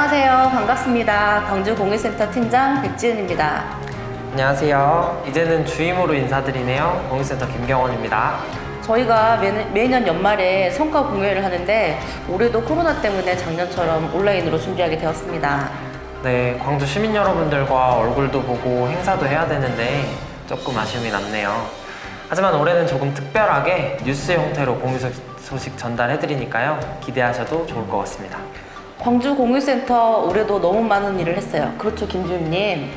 안녕하세요. 반갑습니다. 광주 공유센터 팀장 백지은입니다. 안녕하세요. 이제는 주임으로 인사드리네요. 공유센터 김경원입니다. 저희가 매, 매년 연말에 성과 공유회를 하는데 올해도 코로나 때문에 작년처럼 온라인으로 준비하게 되었습니다. 네, 광주 시민 여러분들과 얼굴도 보고 행사도 해야 되는데 조금 아쉬움이 남네요. 하지만 올해는 조금 특별하게 뉴스 형태로 공유 소- 소식 전달해드리니까요. 기대하셔도 좋을 것 같습니다. 광주 공유센터 올해도 너무 많은 일을 했어요. 그렇죠, 김주임님?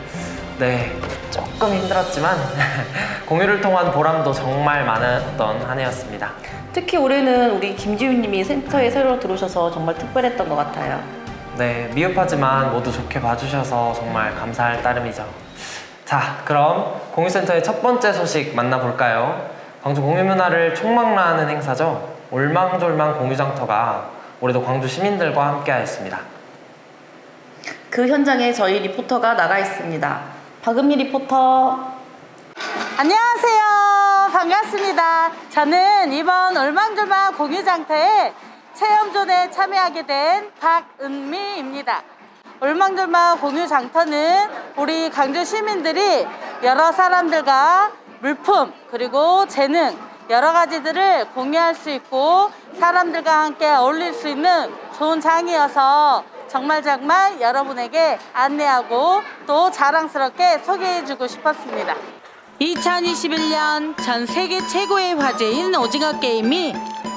네, 조금 힘들었지만 공유를 통한 보람도 정말 많았던 한 해였습니다. 특히 올해는 우리 김지윤님이 센터에 새로 들어오셔서 정말 특별했던 것 같아요. 네, 미흡하지만 모두 좋게 봐주셔서 정말 감사할 따름이죠. 자, 그럼 공유센터의 첫 번째 소식 만나볼까요? 광주 공유문화를 총망라하는 행사죠. 올망졸망 공유장터가 올해도 광주 시민들과 함께하였습니다. 그 현장에 저희 리포터가 나가 있습니다. 박은미 리포터. 안녕하세요. 반갑습니다. 저는 이번 얼망졸망 공유장터에 체험존에 참여하게 된 박은미입니다. 얼망졸망 공유장터는 우리 광주 시민들이 여러 사람들과 물품 그리고 재능 여러 가지들을 공유할 수 있고 사람들과 함께 어울릴 수 있는 좋은 장이어서 정말 정말 여러분에게 안내하고 또 자랑스럽게 소개해주고 싶었습니다. 2021년 전 세계 최고의 화제인 오징어 게임이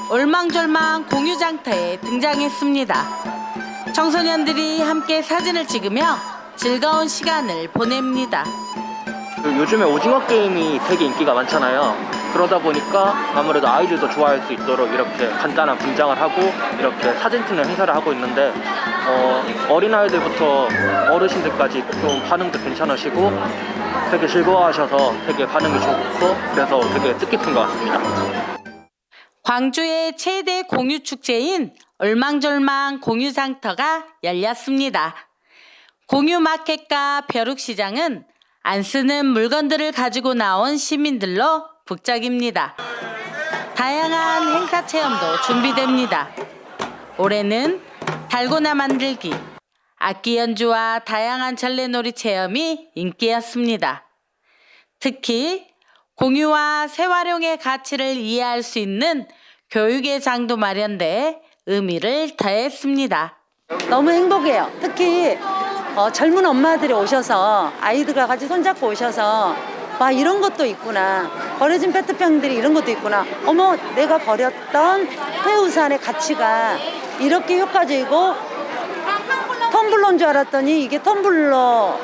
올망졸망 공유장터에 등장했습니다. 청소년들이 함께 사진을 찍으며 즐거운 시간을 보냅니다. 그 요즘에 오징어 게임이 되게 인기가 많잖아요. 그러다 보니까 아무래도 아이들도 좋아할 수 있도록 이렇게 간단한 분장을 하고 이렇게 사진 찍는 행사를 하고 있는데 어, 어린아이들부터 어르신들까지 좀 반응도 괜찮으시고 되게 즐거워하셔서 되게 반응이 좋고 그래서 되게 뜻깊은 것 같습니다. 광주의 최대 공유 축제인 얼망졸망 공유장터가 열렸습니다. 공유 마켓과 벼룩시장은 안 쓰는 물건들을 가지고 나온 시민들로 북적입니다. 다양한 행사 체험도 준비됩니다. 올해는 달고나 만들기, 악기 연주와 다양한 전래놀이 체험이 인기였습니다. 특히 공유와 재활용의 가치를 이해할 수 있는 교육의 장도 마련돼 의미를 더했습니다. 너무 행복해요. 특히 어, 젊은 엄마들이 오셔서 아이들과 같이 손잡고 오셔서 와 이런 것도 있구나. 버려진 페트병들이 이런 것도 있구나. 어머 내가 버렸던 회우산의 가치가 이렇게 효과적이고 텀블러인 줄 알았더니 이게 텀블러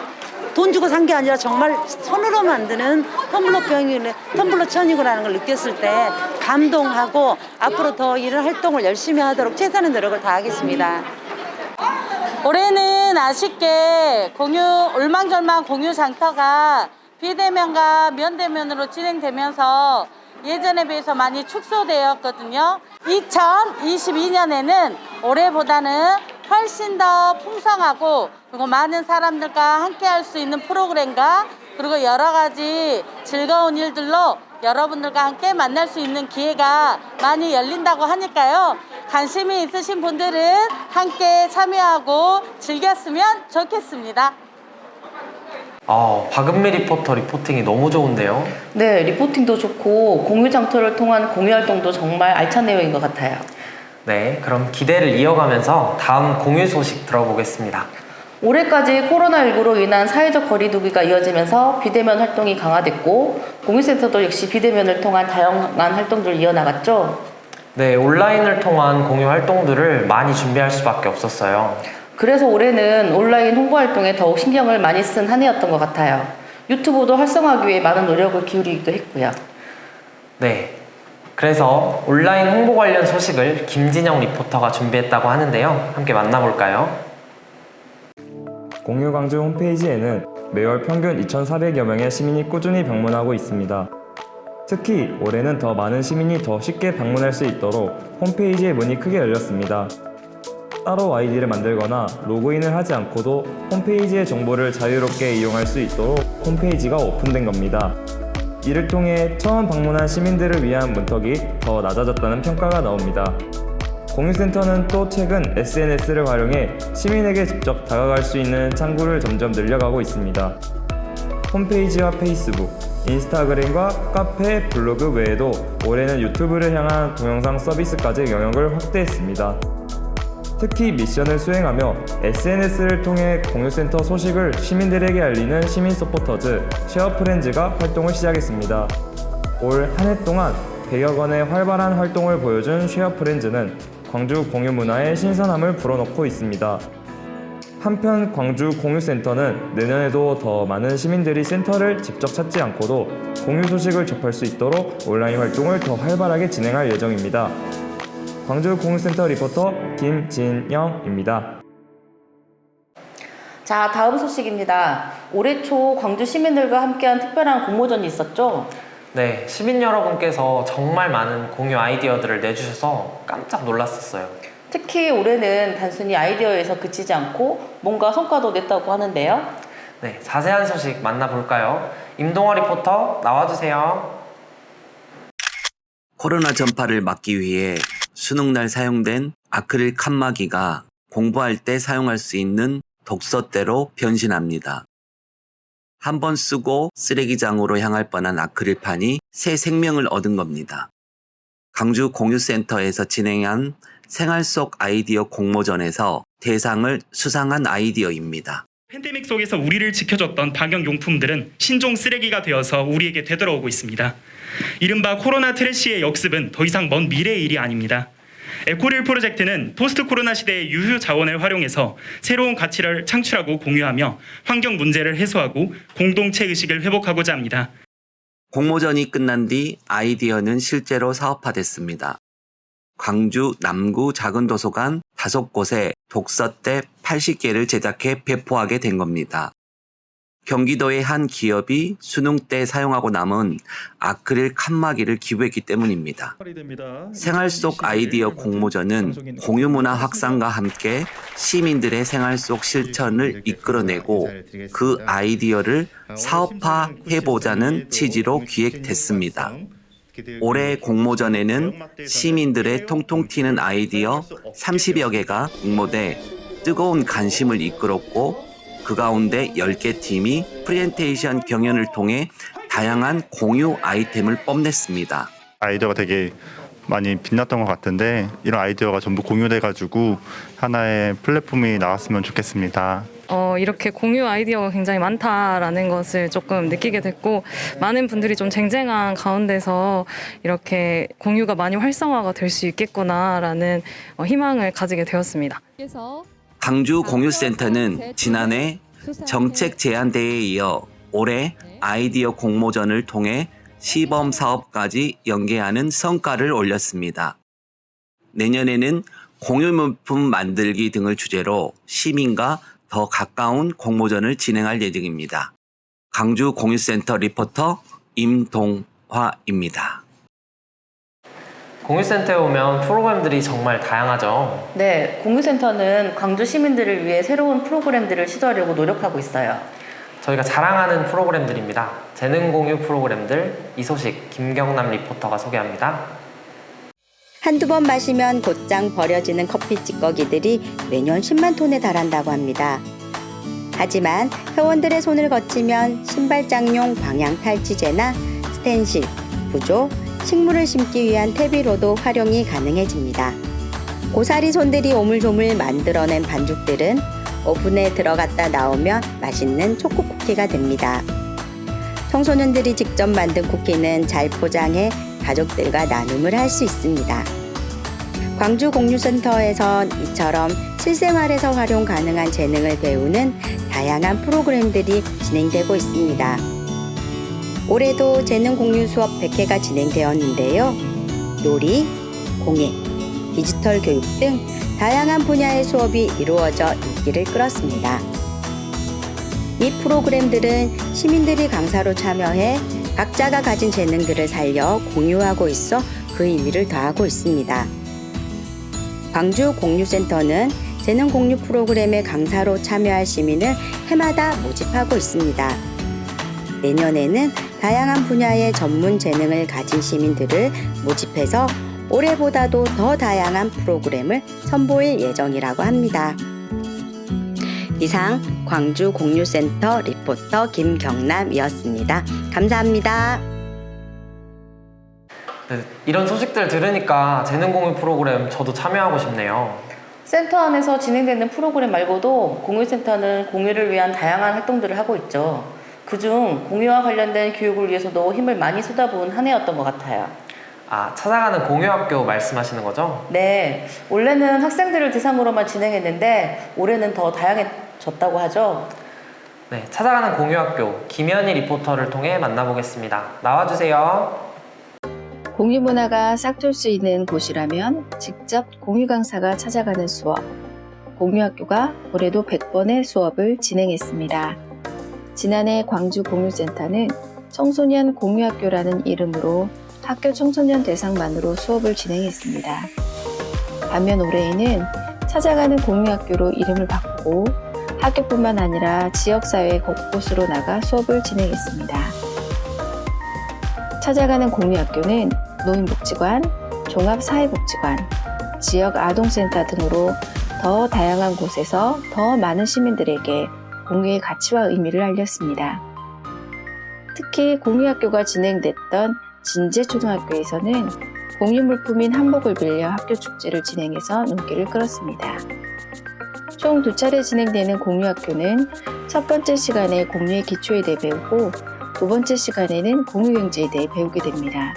돈 주고 산 게 아니라 정말 손으로 만드는 텀블러 병이 텀블러 천이구라는 걸 느꼈을 때 감동하고 앞으로 더 이런 활동을 열심히 하도록 최선의 노력을 다하겠습니다. 올해는 아쉽게 공유 올망졸망 공유 장터가 비대면과 면대면으로 진행되면서 예전에 비해서 많이 축소되었거든요. 2022년에는 올해보다는 훨씬 더 풍성하고 그리고 많은 사람들과 함께 할 수 있는 프로그램과 그리고 여러 가지 즐거운 일들로 여러분들과 함께 만날 수 있는 기회가 많이 열린다고 하니까요. 관심이 있으신 분들은 함께 참여하고 즐겼으면 좋겠습니다. 어, 박은미 리포터 리포팅이 너무 좋은데요. 네, 리포팅도 좋고 공유 장터를 통한 공유 활동도 정말 알찬 내용인 것 같아요. 네, 그럼 기대를 이어가면서 다음 공유 소식 들어보겠습니다. 올해까지 코로나19로 인한 사회적 거리두기가 이어지면서 비대면 활동이 강화됐고 공유센터도 역시 비대면을 통한 다양한 활동들을 이어나갔죠. 네, 온라인을 통한 공유 활동들을 많이 준비할 수밖에 없었어요. 그래서 올해는 온라인 홍보 활동에 더욱 신경을 많이 쓴 한 해였던 것 같아요. 유튜브도 활성화하기 위해 많은 노력을 기울이기도 했고요. 네. 그래서 온라인 홍보 관련 소식을 김진영 리포터가 준비했다고 하는데요. 함께 만나볼까요? 공유광주 홈페이지에는 매월 평균 2,400여 명의 시민이 꾸준히 방문하고 있습니다. 특히 올해는 더 많은 시민이 더 쉽게 방문할 수 있도록 홈페이지의 문이 크게 열렸습니다. 따로 아이디를 만들거나 로그인을 하지 않고도 홈페이지의 정보를 자유롭게 이용할 수 있도록 홈페이지가 오픈된 겁니다. 이를 통해 처음 방문한 시민들을 위한 문턱이 더 낮아졌다는 평가가 나옵니다. 공유센터는 또 최근 SNS를 활용해 시민에게 직접 다가갈 수 있는 창구를 점점 늘려가고 있습니다. 홈페이지와 페이스북, 인스타그램과 카페, 블로그 외에도 올해는 유튜브를 향한 동영상 서비스까지 영역을 확대했습니다. 특히 미션을 수행하며 SNS를 통해 공유센터 소식을 시민들에게 알리는 시민 서포터즈 쉐어프렌즈가 활동을 시작했습니다. 올 한 해 동안 100여 건의 활발한 활동을 보여준 쉐어프렌즈는 광주 공유 문화의 신선함을 불어넣고 있습니다. 한편 광주 공유센터는 내년에도 더 많은 시민들이 센터를 직접 찾지 않고도 공유 소식을 접할 수 있도록 온라인 활동을 더 활발하게 진행할 예정입니다. 광주 공유센터 리포터 김진영입니다. 자, 다음 소식입니다. 올해 초 광주 시민들과 함께한 특별한 공모전이 있었죠? 네, 시민 여러분께서 정말 많은 공유 아이디어들을 내주셔서 깜짝 놀랐었어요. 특히 올해는 단순히 아이디어에서 그치지 않고 뭔가 성과도 냈다고 하는데요. 네, 자세한 소식 만나볼까요? 임동화 리포터 나와주세요. 코로나 전파를 막기 위해 수능날 사용된 아크릴 칸막이가 공부할 때 사용할 수 있는 독서대로 변신합니다. 한 번 쓰고 쓰레기장으로 향할 뻔한 아크릴판이 새 생명을 얻은 겁니다. 강주 공유센터에서 진행한 생활 속 아이디어 공모전에서 대상을 수상한 아이디어입니다. 팬데믹 속에서 우리를 지켜줬던 방역 용품들은 신종 쓰레기가 되어서 우리에게 되돌아오고 있습니다. 이른바 코로나 트래시의 역습은 더 이상 먼 미래의 일이 아닙니다. 에코릴 프로젝트는 포스트 코로나 시대의 유휴 자원을 활용해서 새로운 가치를 창출하고 공유하며 환경 문제를 해소하고 공동체 의식을 회복하고자 합니다. 공모전이 끝난 뒤 아이디어는 실제로 사업화됐습니다. 광주 남구 작은 도서관 다섯 곳에 독서대 80개를 제작해 배포하게 된 겁니다. 경기도의 한 기업이 수능 때 사용하고 남은 아크릴 칸막이를 기부했기 때문입니다. 생활 속 아이디어 공모전은 공유문화 확산과 함께 시민들의 생활 속 실천을 이끌어내고 그 아이디어를 사업화해보자는 취지로 기획됐습니다. 올해 공모전에는 시민들의 통통 튀는 아이디어 30여 개가 공모돼 뜨거운 관심을 이끌었고 그 가운데 10개 팀이 프레젠테이션 경연을 통해 다양한 공유 아이템을 뽐냈습니다. 아이디어가 되게 많이 빛났던 것 같은데 이런 아이디어가 전부 공유돼가지고 하나의 플랫폼이 나왔으면 좋겠습니다. 어, 이렇게 공유 아이디어가 굉장히 많다라는 것을 조금 느끼게 됐고 많은 분들이 좀 쟁쟁한 가운데서 이렇게 공유가 많이 활성화가 될 수 있겠구나라는 어, 희망을 가지게 되었습니다. 강주 공유센터는 지난해 정책 제안대회에 이어 올해 아이디어 공모전을 통해 시범 사업까지 연계하는 성과를 올렸습니다. 내년에는 공유물품 만들기 등을 주제로 시민과 더 가까운 공모전을 진행할 예정입니다. 강주 공유센터 리포터 임동화입니다. 공유센터에 오면 프로그램들이 정말 다양하죠. 네, 공유센터는 광주 시민들을 위해 새로운 프로그램들을 시도하려고 노력하고 있어요. 저희가 자랑하는 프로그램들입니다. 재능 공유 프로그램들 이 소식 김경남 리포터가 소개합니다. 한두 번 마시면 곧장 버려지는 커피 찌꺼기들이 매년 10만 톤에 달한다고 합니다. 하지만 회원들의 손을 거치면 신발장용 방향 탈취제나 스텐실, 부조, 식물을 심기 위한 퇴비로도 활용이 가능해집니다. 고사리 손들이 오물조물 만들어낸 반죽들은 오븐에 들어갔다 나오면 맛있는 초코 쿠키가 됩니다. 청소년들이 직접 만든 쿠키는 잘 포장해 가족들과 나눔을 할 수 있습니다. 광주 공유센터에선 이처럼 실생활에서 활용 가능한 재능을 배우는 다양한 프로그램들이 진행되고 있습니다. 올해도 재능 공유 수업 100회가 진행되었는데요. 요리, 공예, 디지털 교육 등 다양한 분야의 수업이 이루어져 인기를 끌었습니다. 이 프로그램들은 시민들이 강사로 참여해 각자가 가진 재능들을 살려 공유하고 있어 그 의미를 더하고 있습니다. 광주 공유센터는 재능 공유 프로그램의 강사로 참여할 시민을 해마다 모집하고 있습니다. 내년에는 다양한 분야의 전문 재능을 가진 시민들을 모집해서 올해보다도 더 다양한 프로그램을 선보일 예정이라고 합니다. 이상 광주 공유센터 리포터 김경남이었습니다. 감사합니다. 네, 이런 소식들 들으니까 재능 공유 프로그램 저도 참여하고 싶네요. 센터 안에서 진행되는 프로그램 말고도 공유센터는 공유를 위한 다양한 활동들을 하고 있죠. 그중 공유와 관련된 교육을 위해서도 힘을 많이 쏟아부은 한 해였던 것 같아요. 아, 찾아가는 공유학교 말씀하시는 거죠? 네, 원래는 학생들을 대상으로만 진행했는데 올해는 더 다양해졌다고 하죠. 네, 찾아가는 공유학교 김현희 리포터를 통해 만나보겠습니다. 나와주세요. 공유 문화가 싹틀 수 있는 곳이라면 직접 공유 강사가 찾아가는 수업. 공유학교가 올해도 100번의 수업을 진행했습니다. 지난해 광주 공유센터는 청소년 공유학교라는 이름으로 학교 청소년 대상만으로 수업을 진행했습니다. 반면 올해에는 찾아가는 공유학교로 이름을 바꾸고 학교뿐만 아니라 지역사회 곳곳으로 나가 수업을 진행했습니다. 찾아가는 공유학교는 노인복지관, 종합사회복지관, 지역 아동센터 등으로 더 다양한 곳에서 더 많은 시민들에게 공유의 가치와 의미를 알렸습니다. 특히 공유학교가 진행됐던 진제초등학교에서는 공유 물품인 한복을 빌려 학교 축제를 진행해서 눈길을 끌었습니다. 총 두 차례 진행되는 공유학교는 첫 번째 시간에 공유의 기초에 대해 배우고 두 번째 시간에는 공유경제에 대해 배우게 됩니다.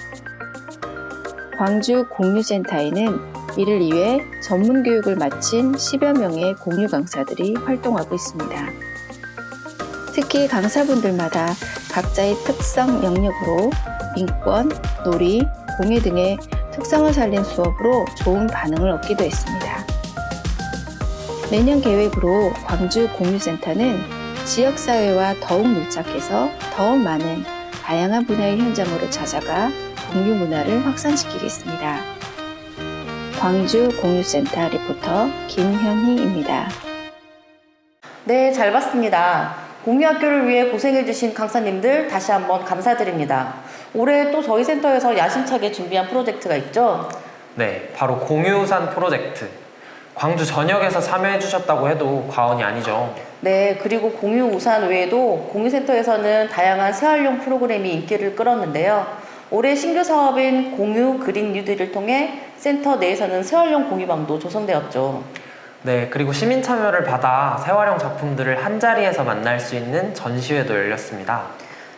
광주 공유센터에는 이를 위해 전문 교육을 마친 10여 명의 공유 강사들이 활동하고 있습니다. 특히 강사분들마다 각자의 특성 영역으로 인권, 놀이, 공예 등의 특성을 살린 수업으로 좋은 반응을 얻기도 했습니다. 내년 계획으로 광주 공유센터는 지역사회와 더욱 밀착해서 더 많은 다양한 분야의 현장으로 찾아가 공유 문화를 확산시키겠습니다. 광주 공유센터 리포터 김현희입니다. 네, 잘 봤습니다. 공유학교를 위해 고생해주신 강사님들 다시 한번 감사드립니다. 올해 또 저희 센터에서 야심차게 준비한 프로젝트가 있죠? 네, 바로 공유산 프로젝트. 광주 전역에서 참여해 주셨다고 해도 과언이 아니죠. 네, 그리고 공유 우산 외에도 공유센터에서는 다양한 생활용 프로그램이 인기를 끌었는데요. 올해 신규 사업인 공유 그린 뉴딜을 통해 센터 내에서는 생활용 공유방도 조성되었죠. 네, 그리고 시민 참여를 받아 생활용 작품들을 한 자리에서 만날 수 있는 전시회도 열렸습니다.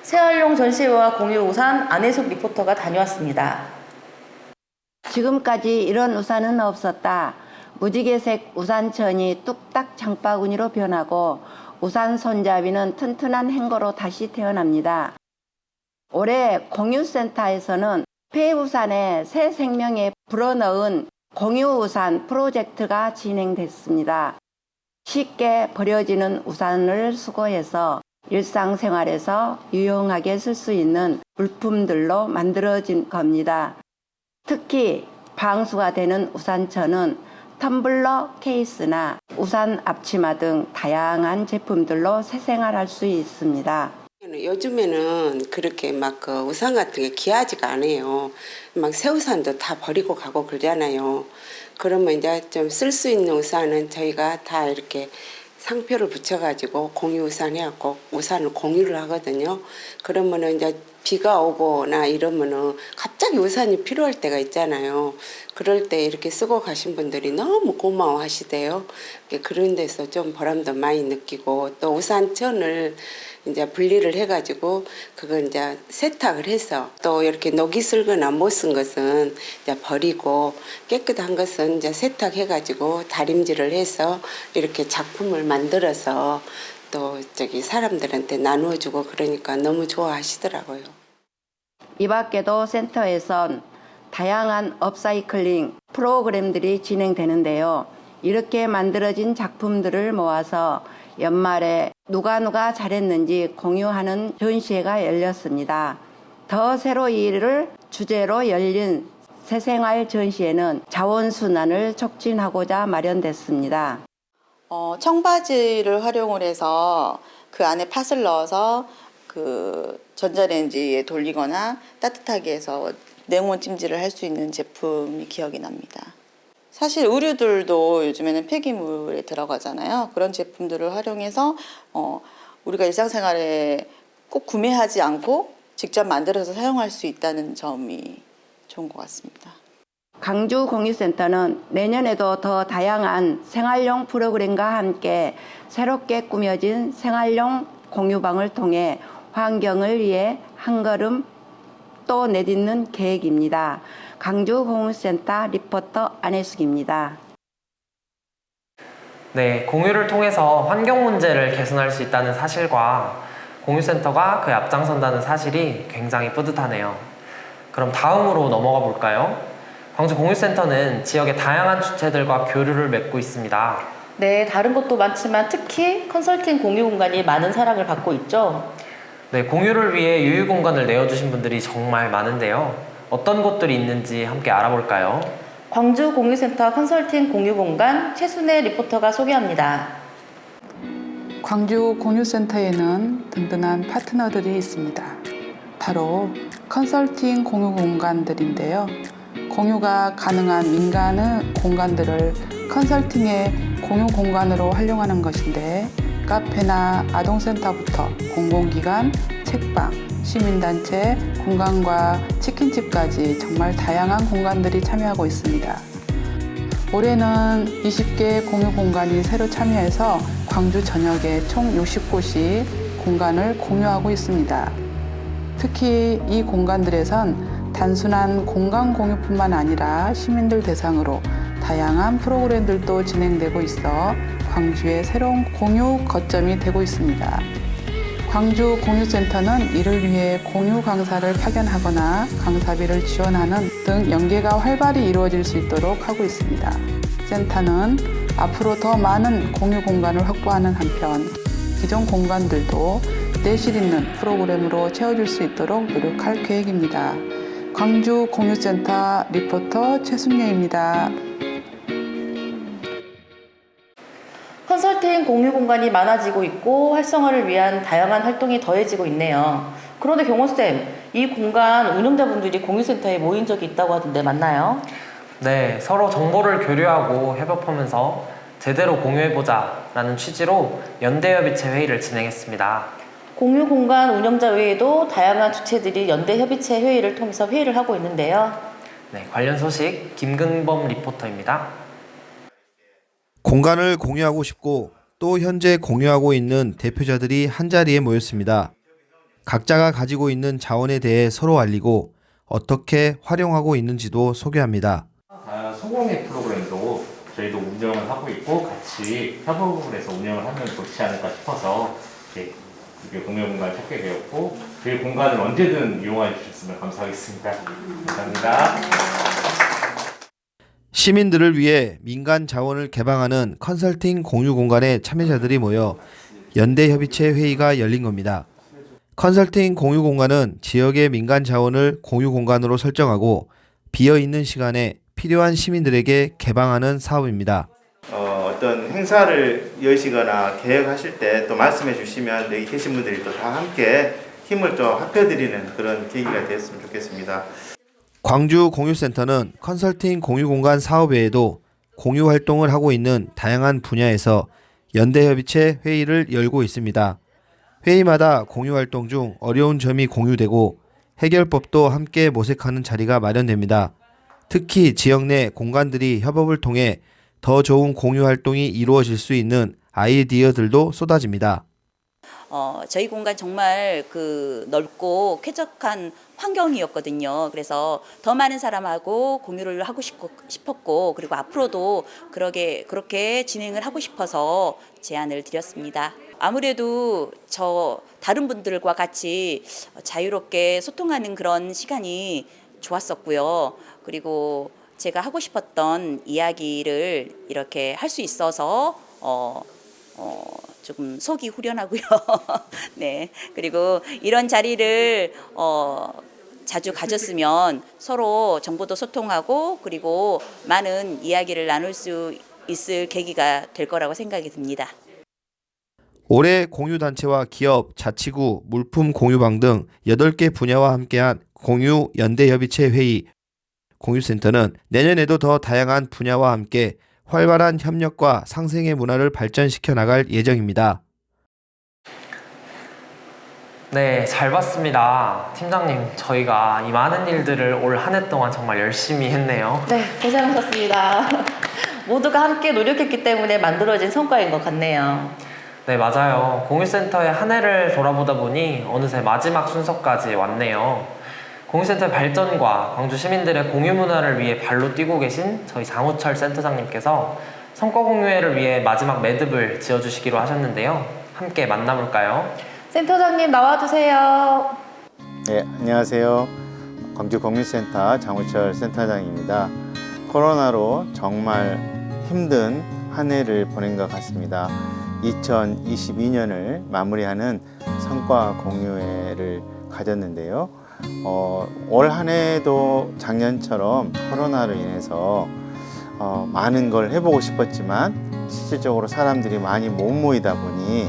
생활용 전시회와 공유 우산 안혜숙 리포터가 다녀왔습니다. 지금까지 이런 우산은 없었다. 무지개색 우산천이 뚝딱 장바구니로 변하고 우산 손잡이는 튼튼한 행거로 다시 태어납니다. 올해 공유센터에서는 폐우산에 새 생명에 불어넣은 공유 우산 프로젝트가 진행됐습니다. 쉽게 버려지는 우산을 수거해서 일상생활에서 유용하게 쓸 수 있는 물품들로 만들어진 겁니다. 특히 방수가 되는 우산천은 텀블러 케이스나 우산 앞치마 등 다양한 제품들로 새 생활할 수 있습니다. 요즘에는 그렇게 막 그 우산 같은 게 귀하지가 않아요. 막 새 우산도 다 버리고 가고 그러잖아요. 그러면 이제 좀 쓸 수 있는 우산은 저희가 다 이렇게 상표를 붙여가지고 공유 우산 해갖고 우산을 공유를 하거든요. 그러면은 이제 비가 오거나 이러면은 갑자기 우산이 필요할 때가 있잖아요. 그럴 때 이렇게 쓰고 가신 분들이 너무 고마워 하시대요. 그런 데서 좀 보람도 많이 느끼고 또 우산천을 이제 분리를 해가지고 그걸 이제 세탁을 해서 또 이렇게 녹이 슬거나 못 쓴 것은 이제 버리고 깨끗한 것은 이제 세탁해가지고 다림질을 해서 이렇게 작품을 만들어서 또 저기 사람들한테 나누어주고 그러니까 너무 좋아하시더라고요. 이 밖에도 센터에선 다양한 업사이클링 프로그램들이 진행되는데요. 이렇게 만들어진 작품들을 모아서 연말에 누가 누가 잘했는지 공유하는 전시회가 열렸습니다. 더 새로 일을 주제로 열린 새생활 전시회는 자원순환을 촉진하고자 마련됐습니다. 어, 청바지를 활용을 해서 그 안에 팥을 넣어서 그 전자레인지에 돌리거나 따뜻하게 해서 냉온 찜질을 할 수 있는 제품이 기억이 납니다. 사실 의류들도 요즘에는 폐기물에 들어가잖아요. 그런 제품들을 활용해서 어, 우리가 일상생활에 꼭 구매하지 않고 직접 만들어서 사용할 수 있다는 점이 좋은 것 같습니다. 강주 공유센터는 내년에도 더 다양한 생활용 프로그램과 함께 새롭게 꾸며진 생활용 공유방을 통해 환경을 위해 한 걸음 또 내딛는 계획입니다. 강주 공유센터 리포터 안혜숙입니다. 네, 공유를 통해서 환경 문제를 개선할 수 있다는 사실과 공유센터가 그에 앞장선다는 사실이 굉장히 뿌듯하네요. 그럼 다음으로 넘어가 볼까요? 광주 공유센터는 지역의 다양한 주체들과 교류를 맺고 있습니다. 네, 다른 것도 많지만 특히 컨설팅 공유 공간이 많은 사랑을 받고 있죠. 네, 공유를 위해 유휴 공간을 내어주신 분들이 정말 많은데요. 어떤 곳들이 있는지 함께 알아볼까요? 광주 공유센터 컨설팅 공유 공간 최순애 리포터가 소개합니다. 광주 공유센터에는 든든한 파트너들이 있습니다. 바로 컨설팅 공유 공간들인데요. 공유가 가능한 민간의 공간들을 컨설팅의 공유 공간으로 활용하는 것인데 카페나 아동센터부터 공공기관, 책방, 시민단체, 공간과 치 킨집까지 정말 다양한 공간들이 참여하고 있습니다. 올해는 20개 공유 공간이 새로 참여해서 광주 전역에 총 60곳이 공간을 공유하고 있습니다. 특히 이 공간들에선 단순한 공간 공유뿐만 아니라 시민들 대상으로 다양한 프로그램들도 진행되고 있어 광주의 새로운 공유 거점이 되고 있습니다. 광주 공유센터는 이를 위해 공유 강사를 파견하거나 강사비를 지원하는 등 연계가 활발히 이루어질 수 있도록 하고 있습니다. 센터는 앞으로 더 많은 공유 공간을 확보하는 한편 기존 공간들도 내실 있는 프로그램으로 채워줄 수 있도록 노력할 계획입니다. 광주 공유센터 리포터 최순녀입니다. 컨설팅 공유 공간이 많아지고 있고 활성화를 위한 다양한 활동이 더해지고 있네요. 그런데 경호쌤, 이 공간 운영자분들이 공유센터에 모인 적이 있다고 하던데 맞나요? 네, 서로 정보를 교류하고 협업하면서 제대로 공유해보자 라는 취지로 연대협의체 회의를 진행했습니다. 공유 공간 운영자 외에도 다양한 주체들이 연대 협의체 회의를 통해서 회의를 하고 있는데요. 네, 관련 소식 김근범 리포터입니다. 공간을 공유하고 싶고 또 현재 공유하고 있는 대표자들이 한자리에 모였습니다. 각자가 가지고 있는 자원에 대해 서로 알리고 어떻게 활용하고 있는지도 소개합니다. 다양한 소공예 프로그램도 저희도 운영을 하고 있고 같이 협업을 해서 운영을 하면 좋지 않을까 싶어서 이렇게 공유 공간 찾게 되었고 그 공간을 언제든 이용해 주셨으면 감사하겠습니다. 감사합니다. 시민들을 위해 민간 자원을 개방하는 컨설팅 공유 공간에 참여자들이 모여 연대 협의체 회의가 열린 겁니다. 컨설팅 공유 공간은 지역의 민간 자원을 공유 공간으로 설정하고 비어 있는 시간에 필요한 시민들에게 개방하는 사업입니다. 어, 어떤 행사를 여시거나 계획하실 때 또 말씀해 주시면 여기 계신 분들이 또 다 함께 힘을 좀 합해드리는 그런 계기가 되었으면 좋겠습니다. 광주 공유센터는 컨설팅 공유 공간 사업 외에도 공유 활동을 하고 있는 다양한 분야에서 연대협의체 회의를 열고 있습니다. 회의마다 공유 활동 중 어려운 점이 공유되고 해결법도 함께 모색하는 자리가 마련됩니다. 특히 지역 내 공간들이 협업을 통해 더 좋은 공유 활동이 이루어질 수 있는 아이디어들도 쏟아집니다. 어, 저희 공간 정말 그 넓고 쾌적한 환경이었거든요. 그래서 더 많은 사람하고 공유를 하고 싶었고, 그리고 앞으로도 그러게, 그렇게 진행을 하고 싶어서 제안을 드렸습니다. 아무래도 저 다른 분들과 같이 자유롭게 소통하는 그런 시간이 좋았었고요. 그리고 제가 하고 싶었던 이야기를 이렇게 할 수 있어서 어, 어, 조금 속이 후련하고요. 네. 그리고 이런 자리를 어, 자주 가졌으면 서로 정보도 소통하고 그리고 많은 이야기를 나눌 수 있을 계기가 될 거라고 생각이 듭니다. 올해 공유단체와 기업, 자치구, 물품 공유방 등 8개 분야와 함께한 공유 연대협의체 회의 공유센터는 내년에도 더 다양한 분야와 함께 활발한 협력과 상생의 문화를 발전시켜 나갈 예정입니다. 네, 잘 봤습니다. 팀장님, 저희가 이 많은 일들을 올 한 해 동안 정말 열심히 했네요. 네, 고생하셨습니다. 모두가 함께 노력했기 때문에 만들어진 성과인 것 같네요. 네, 맞아요. 공유센터의 한 해를 돌아보다 보니 어느새 마지막 순서까지 왔네요. 공유센터의 발전과 광주 시민들의 공유 문화를 위해 발로 뛰고 계신 저희 장우철 센터장님께서 성과 공유회를 위해 마지막 매듭을 지어주시기로 하셨는데요. 함께 만나볼까요? 센터장님 나와주세요. 네, 안녕하세요. 광주 공유센터 장우철 센터장입니다. 코로나로 정말 힘든 한 해를 보낸 것 같습니다. 2022년을 마무리하는 성과 공유회를 가졌는데요. 어, 올 한 해도 작년처럼 코로나로 인해서 어, 많은 걸 해보고 싶었지만 실질적으로 사람들이 많이 못 모이다 보니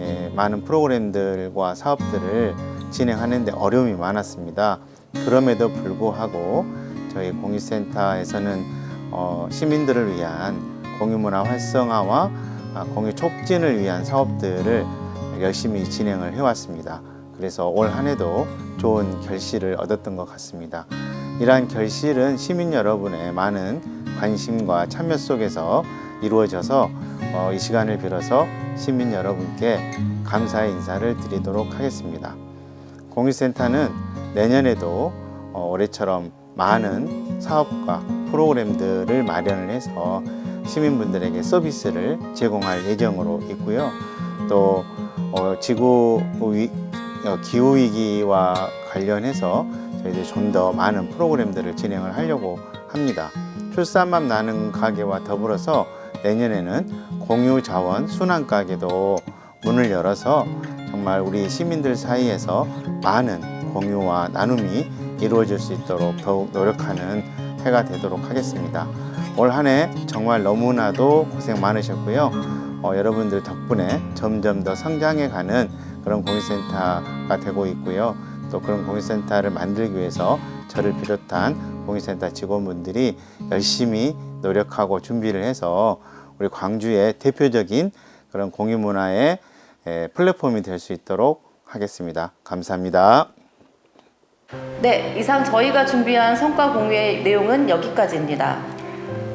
예, 많은 프로그램들과 사업들을 진행하는데 어려움이 많았습니다. 그럼에도 불구하고 저희 공유센터에서는 어, 시민들을 위한 공유문화 활성화와 아, 공유 촉진을 위한 사업들을 열심히 진행을 해왔습니다. 그래서 올 한 해도 좋은 결실을 얻었던 것 같습니다. 이러한 결실은 시민 여러분의 많은 관심과 참여 속에서 이루어져서 어, 이 시간을 빌어서 시민 여러분께 감사의 인사를 드리도록 하겠습니다. 공유센터는 내년에도 어, 올해처럼 많은 사업과 프로그램들을 마련을 해서 시민분들에게 서비스를 제공할 예정으로 있고요. 또 어, 지구 위, 어, 기후 위기와 관련해서 저희들이 좀 더 많은 프로그램들을 진행을 하려고 합니다. 출산맘 나는 가게와 더불어서 내년에는 공유 자원 순환 가게도 문을 열어서 정말 우리 시민들 사이에서 많은 공유와 나눔이 이루어질 수 있도록 더욱 노력하는 해가 되도록 하겠습니다. 올 한 해 정말 너무나도 고생 많으셨고요. 어, 여러분들 덕분에 점점 더 성장해가는 그런 공유센터가 되고 있고요. 또 그런 공유센터를 만들기 위해서 저를 비롯한 공유센터 직원분들이 열심히 노력하고 준비를 해서 우리 광주의 대표적인 그런 공유 문화의 에, 플랫폼이 될 수 있도록 하겠습니다. 감사합니다. 네, 이상 저희가 준비한 성과 공유의 내용은 여기까지입니다.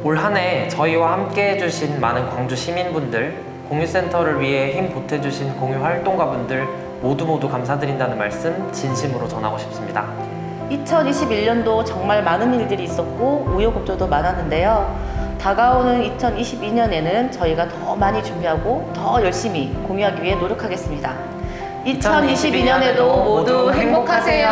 올 한 해 저희와 함께 해주신 많은 광주 시민분들, 공유센터를 위해 힘 보태주신 공유 활동가분들 모두 모두 감사드린다는 말씀 진심으로 전하고 싶습니다. 2021년도 정말 많은 일들이 있었고 우여곡절도 많았는데요. 다가오는 2022년에는 저희가 더 많이 준비하고 더 열심히 공유하기 위해 노력하겠습니다. 2022년에도 모두 행복하게